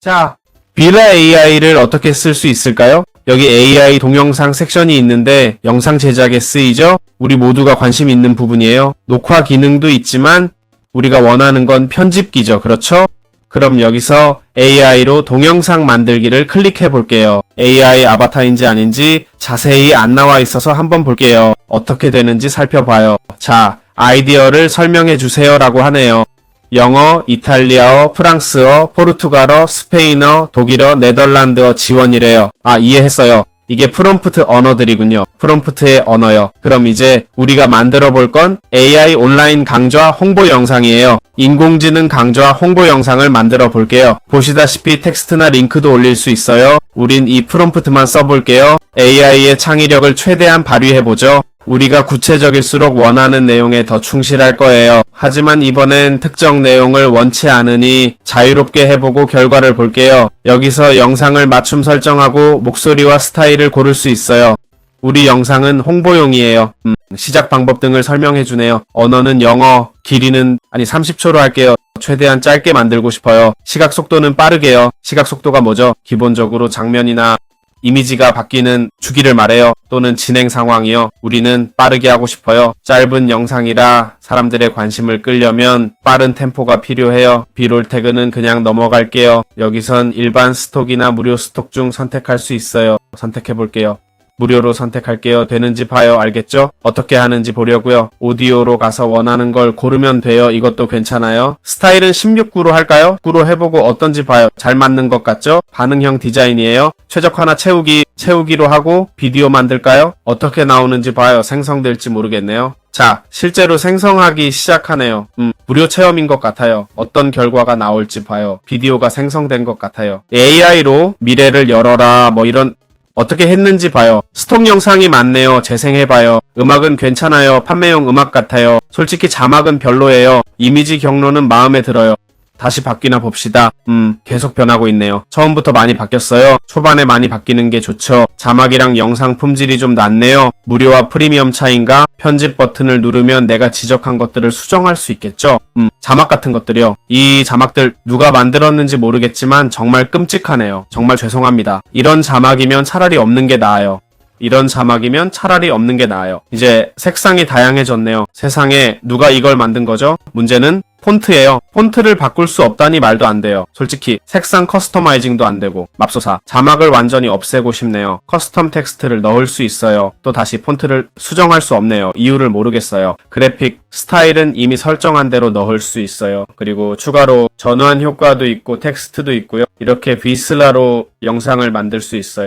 자, 비라 AI를 어떻게 쓸 수 있을까요? 여기 AI 동영상 섹션이 있는데 영상 제작에 쓰이죠? 우리 모두가 관심 있는 부분이에요. 녹화 기능도 있지만 우리가 원하는 건 편집기죠. 그렇죠? 그럼 여기서 AI로 동영상 만들기를 클릭해 볼게요. AI 아바타인지 아닌지 자세히 안 나와 있어서 한번 볼게요. 어떻게 되는지 살펴봐요. 자, 아이디어를 설명해 주세요 라고 하네요. 영어, 이탈리아어, 프랑스어, 포르투갈어, 스페인어, 독일어, 네덜란드어 지원이래요. 아, 이해했어요. 이게 프롬프트 언어들이군요. 프롬프트의 언어요. 그럼 이제 우리가 만들어 볼 건 AI 온라인 강좌 홍보 영상이에요. 인공지능 강좌 홍보 영상을 만들어 볼게요. 보시다시피 텍스트나 링크도 올릴 수 있어요. 우린 이 프롬프트만 써볼게요. AI의 창의력을 최대한 발휘해보죠. 우리가 구체적일수록 원하는 내용에 더 충실할 거예요. 하지만 이번엔 특정 내용을 원치 않으니 자유롭게 해보고 결과를 볼게요. 여기서 영상을 맞춤 설정하고 목소리와 스타일을 고를 수 있어요. 우리 영상은 홍보용이에요. 음, 시작 방법 등을 설명해 주네요. 언어는 영어, 길이는 아니 30초로 할게요. 최대한 짧게 만들고 싶어요. 시각 속도는 빠르게요. 시각 속도가 뭐죠? 기본적으로 장면이나 이미지가 바뀌는 주기를 말해요. 또는 진행 상황이요. 우리는 빠르게 하고 싶어요. 짧은 영상이라 사람들의 관심을 끌려면 빠른 템포가 필요해요. 비롤 태그는 그냥 넘어갈게요. 여기선 일반 스톡이나 무료 스톡 중 선택할 수 있어요. 선택해 볼게요. 무료로 선택할게요. 되는지 봐요. 알겠죠? 어떻게 하는지 보려고요. 오디오로 가서 원하는 걸 고르면 돼요. 이것도 괜찮아요. 스타일은 16구로 할까요? 9로 해보고 어떤지 봐요. 잘 맞는 것 같죠? 반응형 디자인이에요. 최적화나 채우기, 채우기로 하고 비디오 만들까요? 어떻게 나오는지 봐요. 생성될지 모르겠네요. 자, 실제로 생성하기 시작하네요. 음, 무료 체험인 것 같아요. 어떤 결과가 나올지 봐요. 비디오가 생성된 것 같아요. AI로 미래를 열어라, 뭐 이런 어떻게 했는지 봐요. 스톡 영상이 많네요. 재생해봐요. 음악은 괜찮아요. 판매용 음악 같아요. 솔직히 자막은 별로예요. 이미지 경로는 마음에 들어요. 다시 바뀌나 봅시다. 음, 계속 변하고 있네요. 처음부터 많이 바뀌었어요. 초반에 많이 바뀌는 게 좋죠. 자막이랑 영상 품질이 좀 낮네요. 무료와 프리미엄 차인가? 편집 버튼을 누르면 내가 지적한 것들을 수정할 수 있겠죠? 음, 자막 같은 것들이요. 이 자막들 누가 만들었는지 모르겠지만 정말 끔찍하네요. 정말 죄송합니다. 이런 자막이면 차라리 없는 게 나아요. 이런 자막이면 차라리 없는 게 나아요. 이제 색상이 다양해졌네요. 세상에 누가 이걸 만든 거죠? 문제는 폰트예요. 폰트를 바꿀 수 없다니 말도 안 돼요. 솔직히 색상 커스터마이징도 안 되고 맙소사. 자막을 완전히 없애고 싶네요. 커스텀 텍스트를 넣을 수 있어요. 또 다시 폰트를 수정할 수 없네요. 이유를 모르겠어요. 그래픽 스타일은 이미 설정한 대로 넣을 수 있어요. 그리고 추가로 전환 효과도 있고 텍스트도 있고요. 이렇게 비슬라로 영상을 만들 수 있어요.